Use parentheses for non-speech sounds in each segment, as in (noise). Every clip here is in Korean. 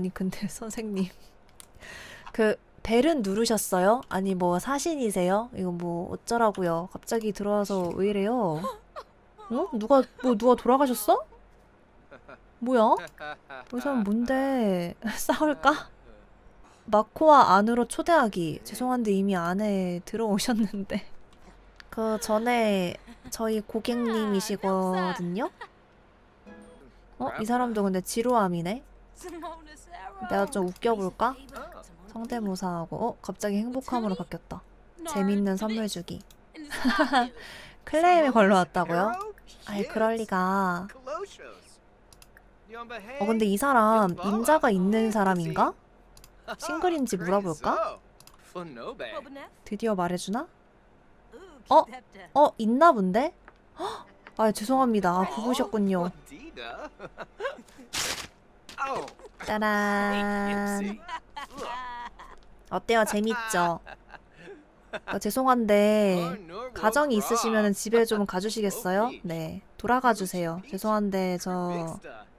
아니 근데 (laughs) 선생님 그 벨은 누르셨어요? 아니 뭐 사신이세요? 이거 뭐 어쩌라고요? 갑자기 들어와서 왜 이래요? 어? 누가 뭐 누가 돌아가셨어? 뭐야? 이 사람 뭔데 (laughs) 싸울까? 마코와 안으로 초대하기. 죄송한데 이미 안에 들어오셨는데. (laughs) 그 전에 저희 고객님이시거든요. 어? 이 사람도 근데 지루함이네. 내가 좀 웃겨볼까? 성대모사하고 어? 갑자기 행복함으로 바뀌었다. 재밌는 선물 주기. (laughs) 클레임에 걸러왔다고요? 아이 그럴 리가. 어 근데 이 사람 임자가 있는 사람인가? 싱글인지 물어볼까? 드디어 말해주나? 어? 어 있나 본데? (gasps) 헉! 아 죄송합니다. 아, 부부셨군요. (laughs) 짜란. 어때요? 재밌죠? 아, 죄송한데 가정이 있으시면 집에 좀 가주시겠어요? (laughs) 네 돌아가 주세요. 죄송한데 저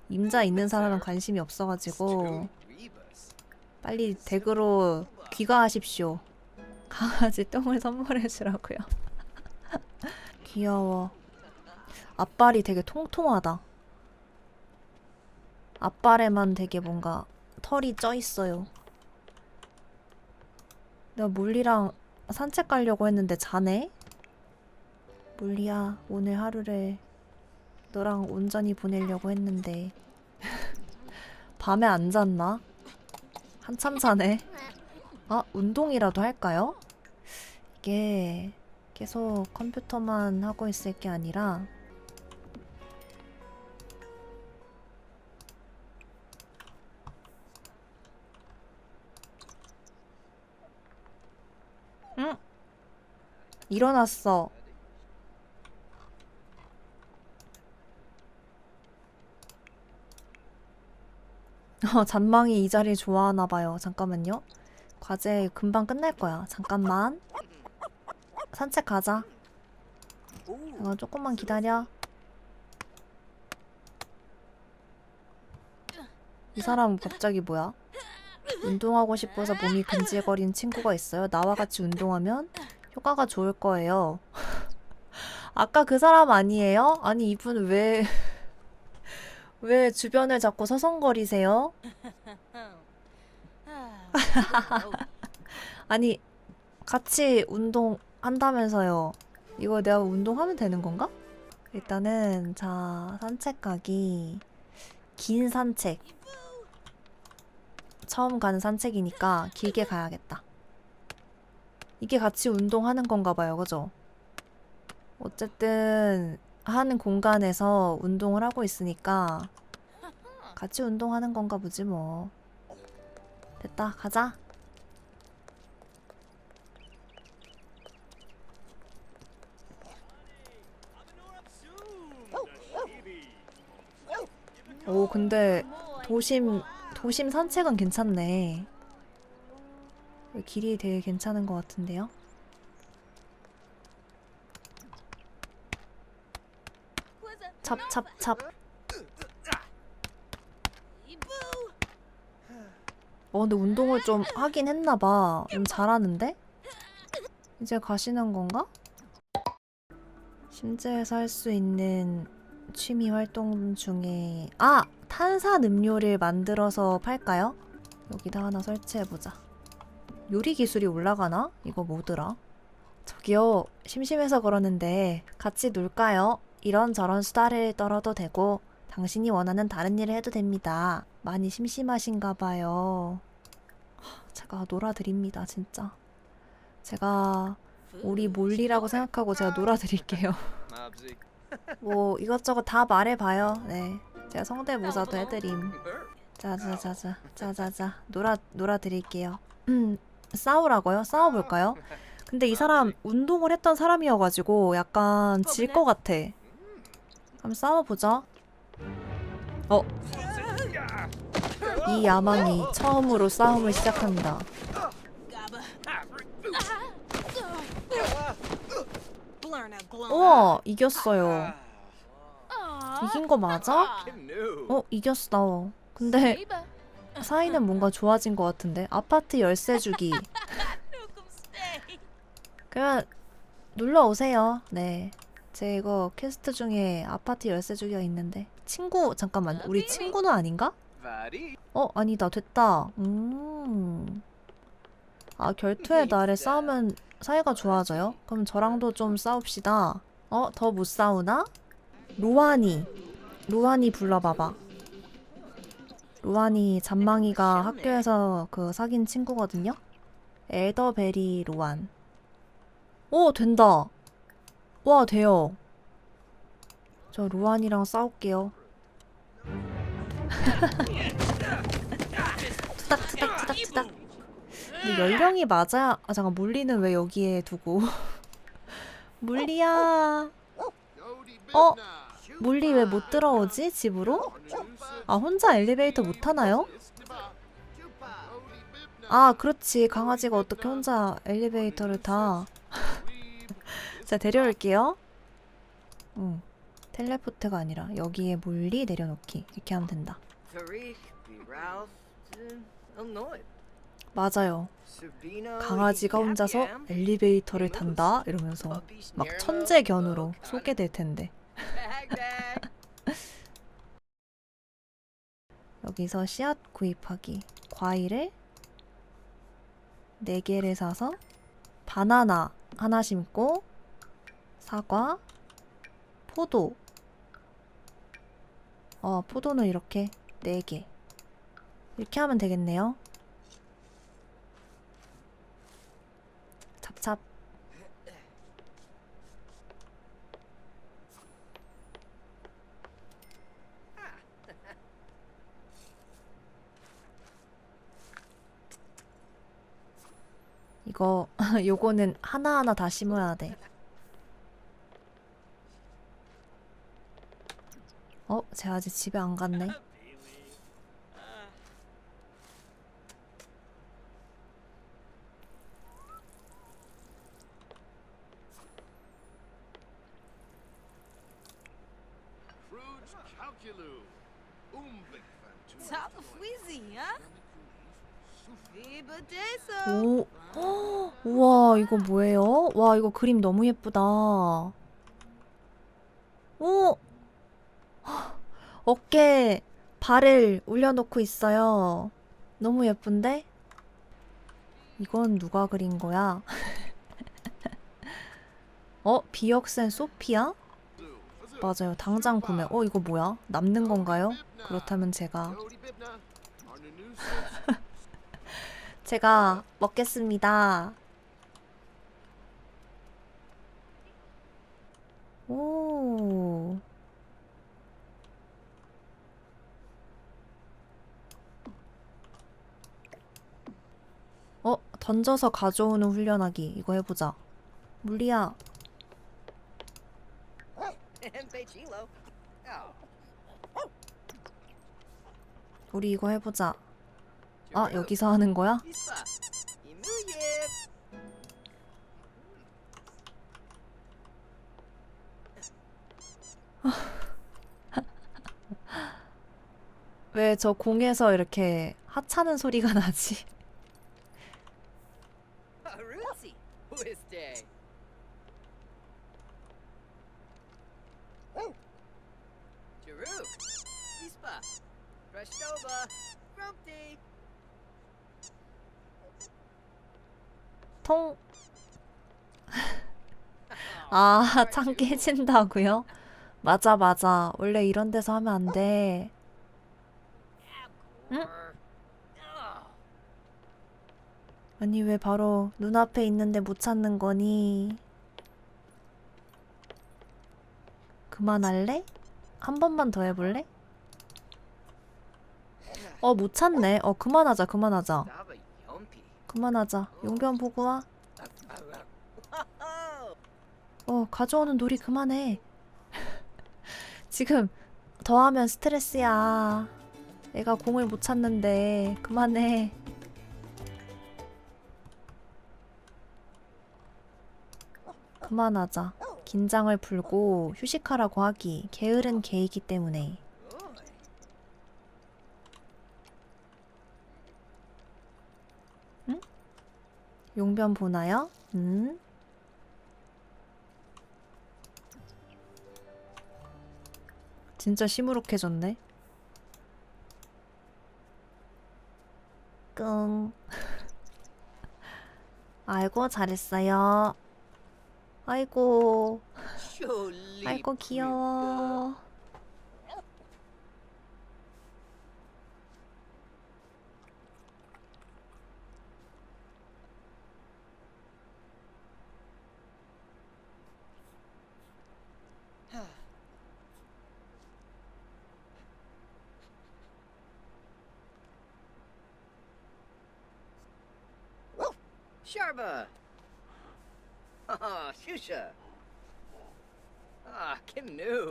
임자 있는 사람은 관심이 없어가지고 빨리 댁으로 귀가하십시오. 강아지 똥을 선물해 주라고요. (laughs) 귀여워. 앞발이 되게 통통하다. 앞발에만 되게 뭔가 털이 쪄 있어요. 내가 몰리랑 산책 가려고 했는데 자네? 몰리야, 오늘 하루를 너랑 온전히 보내려고 했는데 (laughs) 밤에 안 잤나? 한참 자네. 아, 운동이라도 할까요? 이게 계속 컴퓨터만 하고 있을 게 아니라 일어났어. (laughs) 어, 잔망이 이 자리 좋아하나 봐요. 잠깐만요. 과제 금방 끝날 거야. 잠깐만. 산책 가자. 어, 조금만 기다려. 이 사람 갑자기 뭐야? 운동하고 싶어서 몸이 근질거리는 친구가 있어요. 나와 같이 운동하면 효과가 좋을 거예요. (laughs) 아까 그 사람 아니에요? 아니 이분 왜... (laughs) 왜 주변을 자꾸 서성거리세요? (laughs) 아니 같이 운동 한다면서요. 이거 내가 운동하면 되는 건가? 일단은 자 산책 가기 긴 산책 처음 가는 산책이니까 길게 가야겠다. 이게 같이 운동하는 건가 봐요, 그죠? 어쨌든 하는 공간에서 운동을 하고 있으니까 같이 운동하는 건가 보지 뭐. 됐다, 가자. 오, 근데 도심 도심 산책은 괜찮네. 길이 되게 괜찮은 것 같은데요? 찹찹찹. 어, 근데 운동을 좀 하긴 했나봐. 좀 잘하는데? 이제 가시는 건가? 심지에서 할 수 있는 취미 활동 중에 아! 탄산 음료를 만들어서 팔까요? 여기다 하나 설치해보자. 요리 기술이 올라가나? 이거 뭐더라? 저기요, 심심해서 그러는데 같이 놀까요? 이런저런 수다를 떨어도 되고 당신이 원하는 다른 일을 해도 됩니다. 많이 심심하신가 봐요. 하, 제가 놀아드립니다, 진짜. 제가 우리 몰리라고 생각하고 제가 놀아드릴게요. (laughs) 뭐 이것저것 다 말해봐요. 네, 제가 성대모사도 해드림. 자자자자 자자자 놀아 놀아드릴게요. 음 싸우라고요? 싸워볼까요? 근데 이 사람 운동을 했던 사람이어가지고 약간 질 것 같아. 한번 싸워보자. 어? 이 야망이 처음으로 싸움을 시작합니다. 우와 이겼어요. 이긴 거 맞아? 어 이겼어. 근데 사이는 뭔가 좋아진 것 같은데? 아파트 열쇠 주기. (laughs) 그러면 놀러 오세요. 네. 제 이거 퀘스트 중에 아파트 열쇠 주기가 있는데. 친구 잠깐만. 우리 친구는 아닌가? 어 아니다 됐다. 음. 아 결투의 날에 싸우면 사이가 좋아져요? 그럼 저랑도 좀 싸웁시다. 어 더 못 싸우나? 로아니. 로아니 불러봐봐 로아니 잔망이가 학교에서 그 사귄 친구거든요. 엘더베리 로안. 오 된다. 와 돼요. 저 로안이랑 싸울게요. (laughs) 투닥 투닥 투닥 투닥. 근데 연령이 맞아야 아 잠깐 물리는 왜 여기에 두고. (laughs) 물리야. 어? 물리 왜 못 들어오지 집으로? 아 혼자 엘리베이터 못 타나요? 아 그렇지 강아지가 어떻게 혼자 엘리베이터를 타 (laughs) 자 데려올게요 응 텔레포트가 아니라 여기에 물리 내려놓기 이렇게 하면 된다. 맞아요 강아지가 혼자서 엘리베이터를 탄다 이러면서 막 천재견으로 소개될 텐데. (laughs) 여기서 씨앗 구입하기. 과일을 4개를 사서 바나나 하나 심고 사과 포도. 어 포도는 이렇게 4개. 이렇게 하면 되겠네요 이거 (laughs) 요거는 하나하나 다 심어야 돼. 어, 쟤 아직 집에 안 갔네. 오, 헉, 우와, 이거 뭐예요? 와, 이거 그림 너무 예쁘다. 오, 헉, 어깨에 발을 올려놓고 있어요. 너무 예쁜데? 이건 누가 그린 거야? (laughs) 어, 비역센 소피아? 맞아요. 당장 구매. 어, 이거 뭐야? 남는 건가요? 그렇다면 제가 (laughs) 제가 먹겠습니다. 오. 어, 던져서 가져오는 훈련하기. 이거 해보자. 물리야, 우리 이거 해보자. 아, 여기서 하는 거야? 왜 저 공에서 이렇게 하찮은 소리가 나지? 통. (laughs) 아, 창 깨진다고요? 맞아, 맞아. 원래 이런 데서 하면 안 돼. 응? 아니, 왜 바로 눈앞에 있는데 못 찾는 거니? 그만할래? 한 번만 더 해볼래? 어, 못 찾네. 어, 그만하자, 그만하자. 그만하자. 용변 보고 와. 어, 가져오는 놀이 그만해. (laughs) 지금 더하면 스트레스야. 내가 공을 못 찾는데 그만해. 그만하자. 긴장을 풀고 휴식하라고 하기. 게으른 개이기 때문에. 용변 보나요? 음. 진짜 시무룩해졌네. 끙. (laughs) 아이고 잘했어요. 아이고. 아이고 귀여워.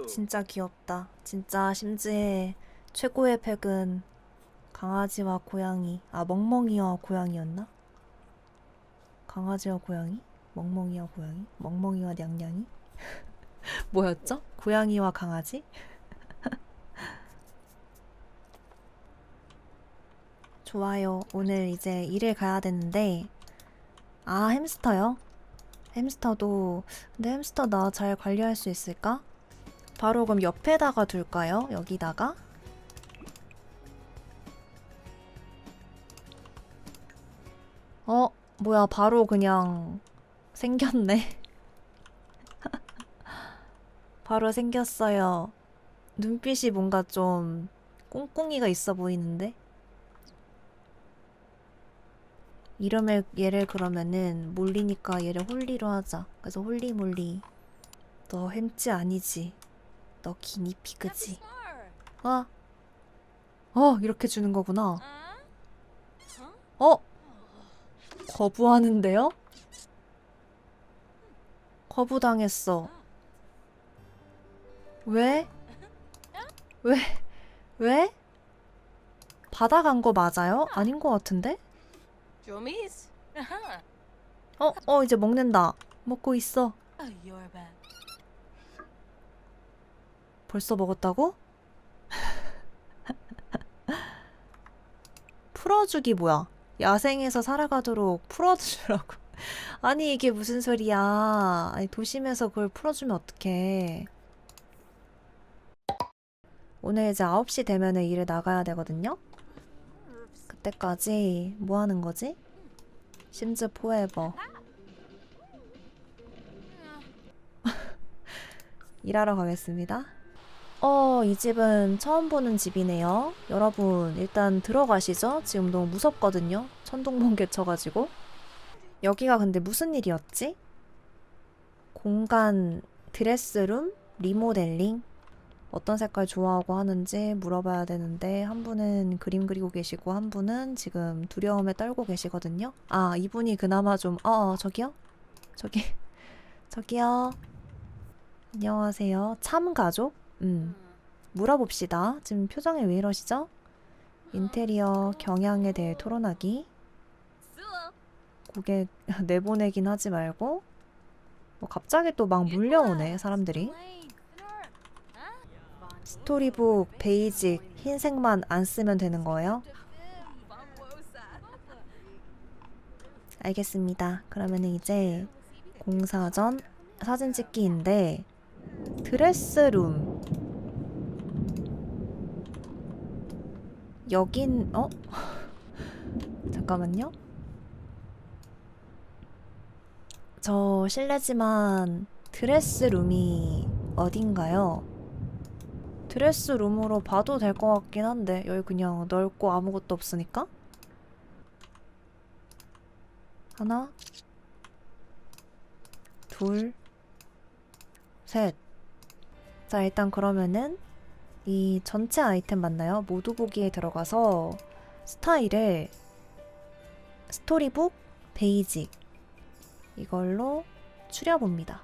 진짜 귀엽다. 진짜 심지에 최고의 팩은 강아지와 고양이. 아 멍멍이와 고양이였나? 강아지와 고양이? 멍멍이와 고양이? 멍멍이와 냥냥이? (laughs) 뭐였죠? 고양이와 강아지? (laughs) 좋아요. 오늘 이제 일을 가야 되는데 아 햄스터요? 햄스터도 근데 햄스터 나 잘 관리할 수 있을까? 바로 그럼 옆에다가 둘까요? 여기다가? 어, 뭐야, 바로 그냥 생겼네. (laughs) 바로 생겼어요. 눈빛이 뭔가 좀 꿍꿍이가 있어 보이는데? 이름을 얘를 그러면은 몰리니까 얘를 홀리로 하자. 그래서 홀리 몰리. 너 햄찌 아니지? 너 기니피그지? 어? 어, 이렇게 주는 거구나. 어? 거부하는데요? 거부당했어. 왜? 왜? 왜? 받아간 거 맞아요? 아닌 거 같은데? Jomis? Uh-huh. 어, 어, 이제 먹는다. 먹고 있어. Oh, you're. 벌써 먹었다고? (laughs) 풀어주기 뭐야? 야생에서 살아가도록 풀어주라고. (laughs) 아니 이게 무슨 소리야? 아니 도심에서 그걸 풀어주면 어떡해? 오늘 이제 9시 되면은 일을 나가야 되거든요? 그때까지 뭐 하는 거지? 심즈 포에버. (laughs) 일하러 가겠습니다. 어, 이 집은 처음 보는 집이네요. 여러분, 일단 들어가시죠. 지금 너무 무섭거든요. 천둥번개 쳐가지고. 여기가 근데 무슨 일이었지? 공간 드레스룸 리모델링? 어떤 색깔 좋아하고 하는지 물어봐야 되는데, 한 분은 그림 그리고 계시고, 한 분은 지금 두려움에 떨고 계시거든요. 아, 이분이 그나마 좀, 어, 어 저기요? 저기, (laughs) 저기요. 안녕하세요. 참 가족? 음. 물어봅시다. 지금 표정이 왜 이러시죠? 인테리어 경향에 대해 토론하기. 고객 (laughs) 내보내긴 하지 말고. 뭐 갑자기 또 막 물려오네, 사람들이. 스토리북, 베이직, 흰색만 안 쓰면 되는 거예요? 알겠습니다. 그러면은 이제 공사 전 사진 찍기인데 드레스룸 여긴 어? (laughs) 잠깐만요. 저 실례지만 드레스룸이 어딘가요? 드레스룸으로 봐도 될 것 같긴 한데 여기 그냥 넓고 아무것도 없으니까 하나 둘 셋. 자, 일단 그러면은 이 전체 아이템 맞나요? 모두 보기에 들어가서 스타일을 스토리북 베이직 이걸로 추려봅니다.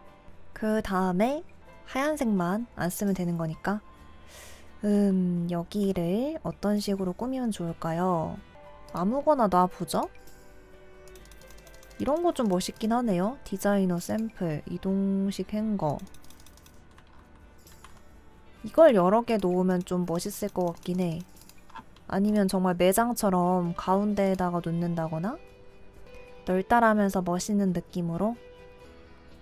그 다음에 하얀색만 안 쓰면 되는 거니까 음, 여기를 어떤 식으로 꾸미면 좋을까요? 아무거나 놔보죠? 이런 거 좀 멋있긴 하네요. 디자이너 샘플, 이동식 행거. 이걸 여러 개 놓으면 좀 멋있을 것 같긴 해. 아니면 정말 매장처럼 가운데에다가 놓는다거나? 널따라면서 멋있는 느낌으로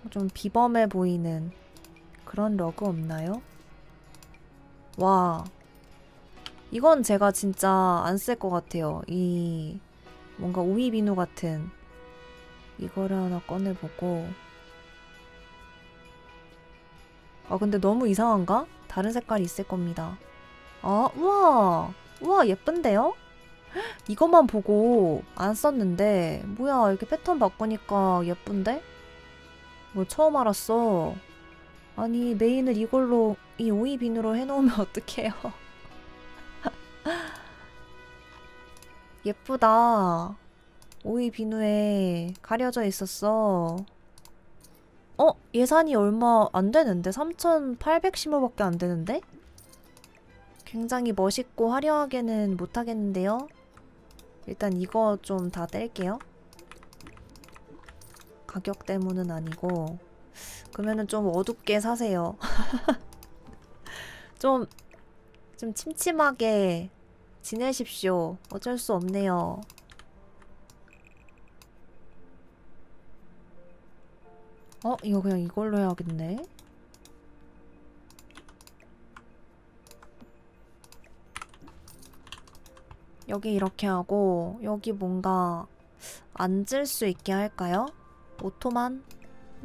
좀 비범해 보이는 그런 러그 없나요? 와 이건 제가 진짜 안 쓸 것 같아요. 이 뭔가 오이 비누 같은 이거를 하나 꺼내보고 아 근데 너무 이상한가? 다른 색깔이 있을 겁니다. 아 우와 우와 예쁜데요? 헉, (gasps) 이것만 보고 안 썼는데 뭐야 이렇게 패턴 바꾸니까 예쁜데? 뭐 처음 알았어. 아니 메인을 이걸로 이 오이 비누로 해놓으면 (laughs) 어떡해요? 예쁘다. 오이 비누에 가려져 있었어. 어? 예산이 얼마 안 되는데? 3,810원밖에 안 되는데? 굉장히 멋있고 화려하게는 못하겠는데요? 일단 이거 좀 다 뗄게요. 가격 때문은 아니고. 그러면은 좀 어둡게 사세요. (laughs) 좀, 좀 침침하게 지내십시오. 어쩔 수 없네요. 어? 이거 그냥 이걸로 해야겠네. 여기 이렇게 하고 여기 뭔가 앉을 수 있게 할까요? 오토만?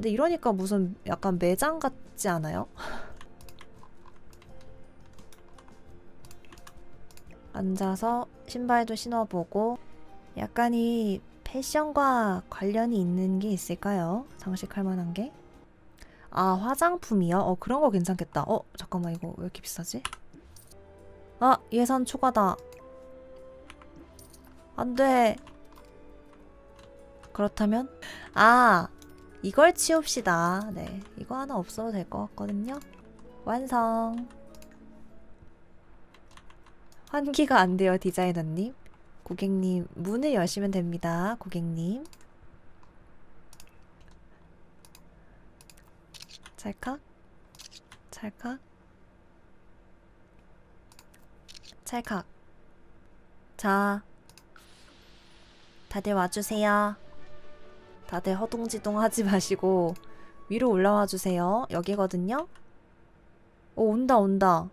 근데 이러니까 무슨 약간 매장 같지 않아요? (laughs) 앉아서 신발도 신어보고 약간 이 패션과 관련이 있는 게 있을까요? 장식할 만한 게? 아 화장품이요? 어 그런 거 괜찮겠다. 어 잠깐만 이거 왜 이렇게 비싸지? 아 예산 초과다. 안 돼. 그렇다면 아 이걸 치웁시다. 네 이거 하나 없어도 될 것 같거든요. 완성. 환기가 안 돼요 디자이너님. 고객님 문을 여시면 됩니다. 고객님. 찰칵 찰칵 찰칵 자 다들 와주세요 다들 허둥지둥 하지 마시고 위로 올라와 주세요. 여기거든요. 오 온다 온다.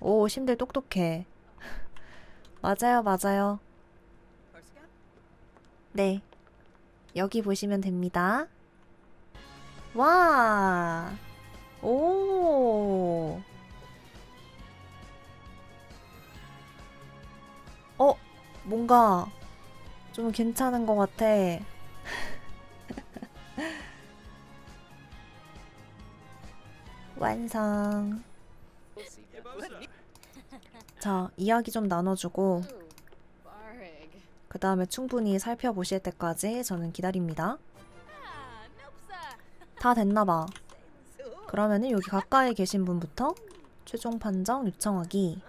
오 심들 똑똑해. (laughs) 맞아요 맞아요. 네. 여기 보시면 됩니다. 와. 오. 어, 뭔가 좀 괜찮은 것 같아. 완성. (laughs) 자, 이야기 좀 나눠주고. 그 다음에 충분히 살펴보실 때까지 저는 기다립니다. 다 됐나봐. 그러면은 여기 가까이 계신 분부터 최종 판정 요청하기.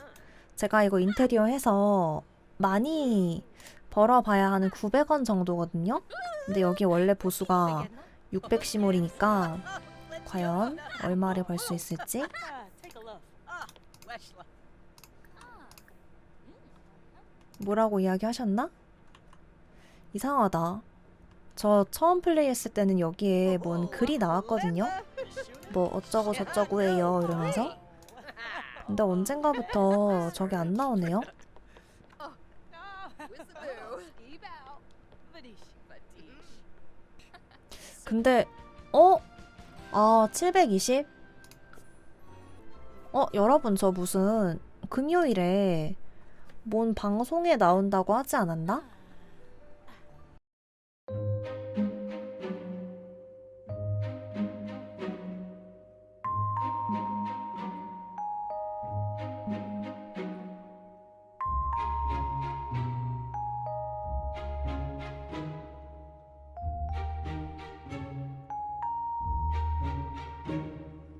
제가 이거 인테리어 해서 많이 벌어봐야 하는 900원 정도거든요. 근데 여기 원래 보수가 610몰이니까 과연 얼마를 벌 수 있을지. 뭐라고 이야기하셨나? 이상하다. 저 처음 플레이했을 때는 여기에 뭔 글이 나왔거든요. 뭐 어쩌고 저쩌고 해요 이러면서. 근데 언젠가부터 저게 안 나오네요. 근데 어? 아 720? 어 여러분 저 무슨 금요일에 뭔 방송에 나온다고 하지 않았나?